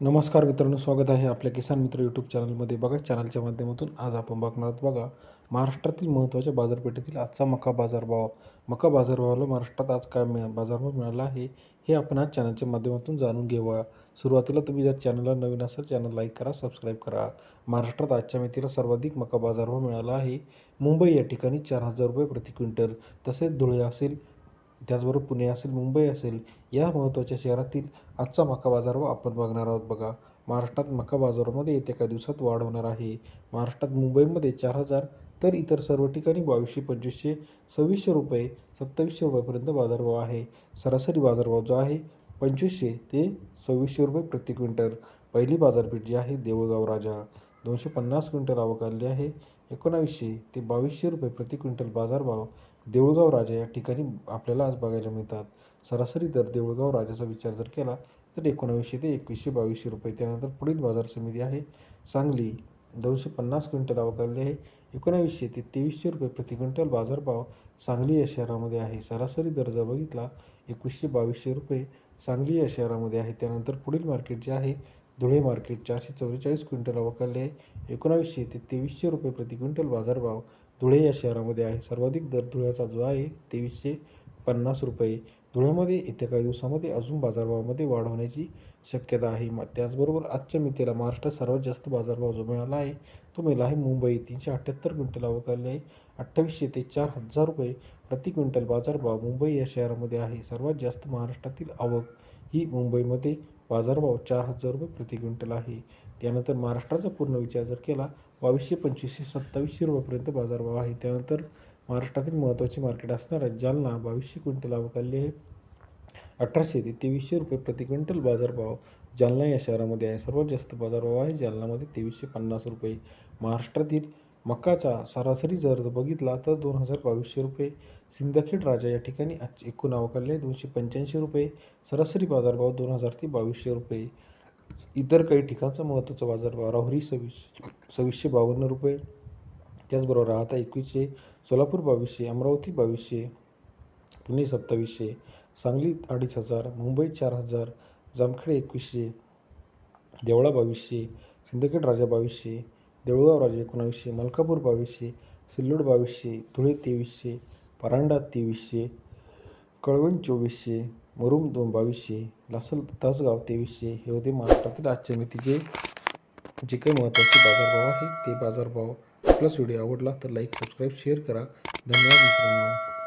नमस्कार मित्रांनो स्वागत आहे आपल्या किसान मित्र यूट्यूब चॅनलमध्ये. बघा चॅनलच्या माध्यमातून आज आपण बघणार आहोत बघा महाराष्ट्रातील महत्त्वाच्या बाजारपेठेतील आजचा मका बाजारभाव. मका बाजारभावाला महाराष्ट्रात आज काय मिळा बाजारभाव मिळाला आहे हे आपण आज चॅनलच्या माध्यमातून जाणून घेऊया. सुरुवातीला तुम्ही जर चॅनलला नवीन असाल चॅनल लाईक करा सबस्क्राईब करा. महाराष्ट्रात आजच्या मितीला सर्वाधिक मका बाजारभाव मिळाला आहे. मुंबई या ठिकाणी चार हजार रुपये प्रति क्विंटल तसेच धुळे असेल त्याचबरोबर पुणे असेल मुंबई असेल या महत्त्वाच्या शहरातील आजचा मका बाजारभाव आपण बघणार आहोत बघा. महाराष्ट्रात मका बाजारामध्ये येत्या काही दिवसात वाढ होणार आहे. महाराष्ट्रात मुंबईमध्ये चार हजार तर इतर सर्व ठिकाणी बावीसशे पंचवीसशे सव्वीसशे रुपये सत्तावीसशे रुपयापर्यंत बाजारभाव आहे. सरासरी बाजारभाव जो आहे पंचवीसशे ते सव्वीसशे रुपये प्रति क्विंटल. पहिली बाजारपेठ जी आहे देऊळगाव राजा. दोनशे पन्नास क्विंटल आवक आलेली आहे. एकोणावीसशे ते बावीसशे रुपये प्रति क्विंटल बाजारभाव देऊळगाव राजा या ठिकाणी आपल्याला आज बघायला मिळतात. सरासरी दर देऊळगाव राजाचा विचार जर केला तर एकोणावीसशे ते एकवीसशे बावीसशे रुपये त्यानंतर पुढील बाजार समिती आहे. सांगली दोनशे पन्नास क्विंटल आवक आलेली आहे. एकोणावीसशे ते तेवीसशे रुपये प्रति क्विंटल बाजारभाव सांगली या शहरामध्ये आहे. सरासरी दर जर बघितला एकवीसशे बावीसशे रुपये सांगली या शहरामध्ये आहे. त्यानंतर पुढील मार्केट जे आहे धुळे मार्केट चारशे चव्वेचाळीस क्विंटल अवकाले आहे. एकोणावीसशे ते तेवीसशे रुपये प्रति क्विंटल बाजारभाव धुळे या शहरामध्ये आहे. सर्वाधिक दर धुळ्याचा जो आहे तेवीसशे पन्नास रुपये. धुळ्यामध्ये येत्या काही दिवसामध्ये अजून बाजारभावामध्ये वाढ होण्याची शक्यता आहे. मग त्याचबरोबर आजच्या मितीला महाराष्ट्रात सर्वात जास्त बाजारभाव जो मिळाला आहे तो मिळाला आहे मुंबई. तीनशे अठ्ठ्याहत्तर क्विंटल अवकाले आहे. अठ्ठावीसशे ते चार हजार रुपये प्रति क्विंटल बाजारभाव मुंबई या शहरामध्ये आहे. सर्वात जास्त महाराष्ट्रातील आवक ही मुंबईमध्ये बाजारभाव चार हजार रुपये प्रति क्विंटल आहे. त्यानंतर महाराष्ट्राचा पूर्ण विचार जर केला बावीसशे पंचवीसशे सत्तावीसशे रुपयापर्यंत बाजारभाव आहे. त्यानंतर महाराष्ट्रातील महत्त्वाचे मार्केट असणाऱ्या जालना बावीसशे क्विंटल अवकाली आहे. अठराशे ते तेवीसशे रुपये प्रति क्विंटल बाजारभाव जालना या शहरामध्ये आहे. सर्वात जास्त बाजारभाव आहे जालनामध्ये तेवीसशे पन्नास रुपये. महाराष्ट्रातील मक्काचा सरासरी जर बघितला तर दोन हजार बावीसशे रुपये. सिंदखेड राजा या ठिकाणी आज एकूण आवक दोनशे पंच्याऐंशी रुपये. सरासरी बाजारभाव दोन हजार ते बावीसशे रुपये. इतर काही ठिकाणचा महत्त्वाचा बाजारभाव राहुरी सव्वीस सव्वीसशे बावन्न रुपये. त्याचबरोबर राहता एकवीसशे सोलापूर बावीसशे अमरावती बावीसशे पुणे सत्तावीसशे सांगली अडीच हजार मुंबई चार हजार जामखेड एकवीसशे देवळा बावीसशे सिंदखेड राजा बावीसशे देऊळगावराजे एकोणावीसशे मलकापूर बावीसशे सिल्लोड बावीसशे धुळे तेवीसशे परांडा तेवीसशे कळवण चोवीसशे मुरुम दोन बावीसशे लासल तासगाव तेवीसशे हे होते महाराष्ट्रातील आजच्या मितीचे जे काही महत्त्वाचे बाजारभाव आहे ते बाजारभाव. आपलाच व्हिडिओ आवडला तर लाईक सबस्क्राईब शेअर करा. धन्यवाद मित्रांनो.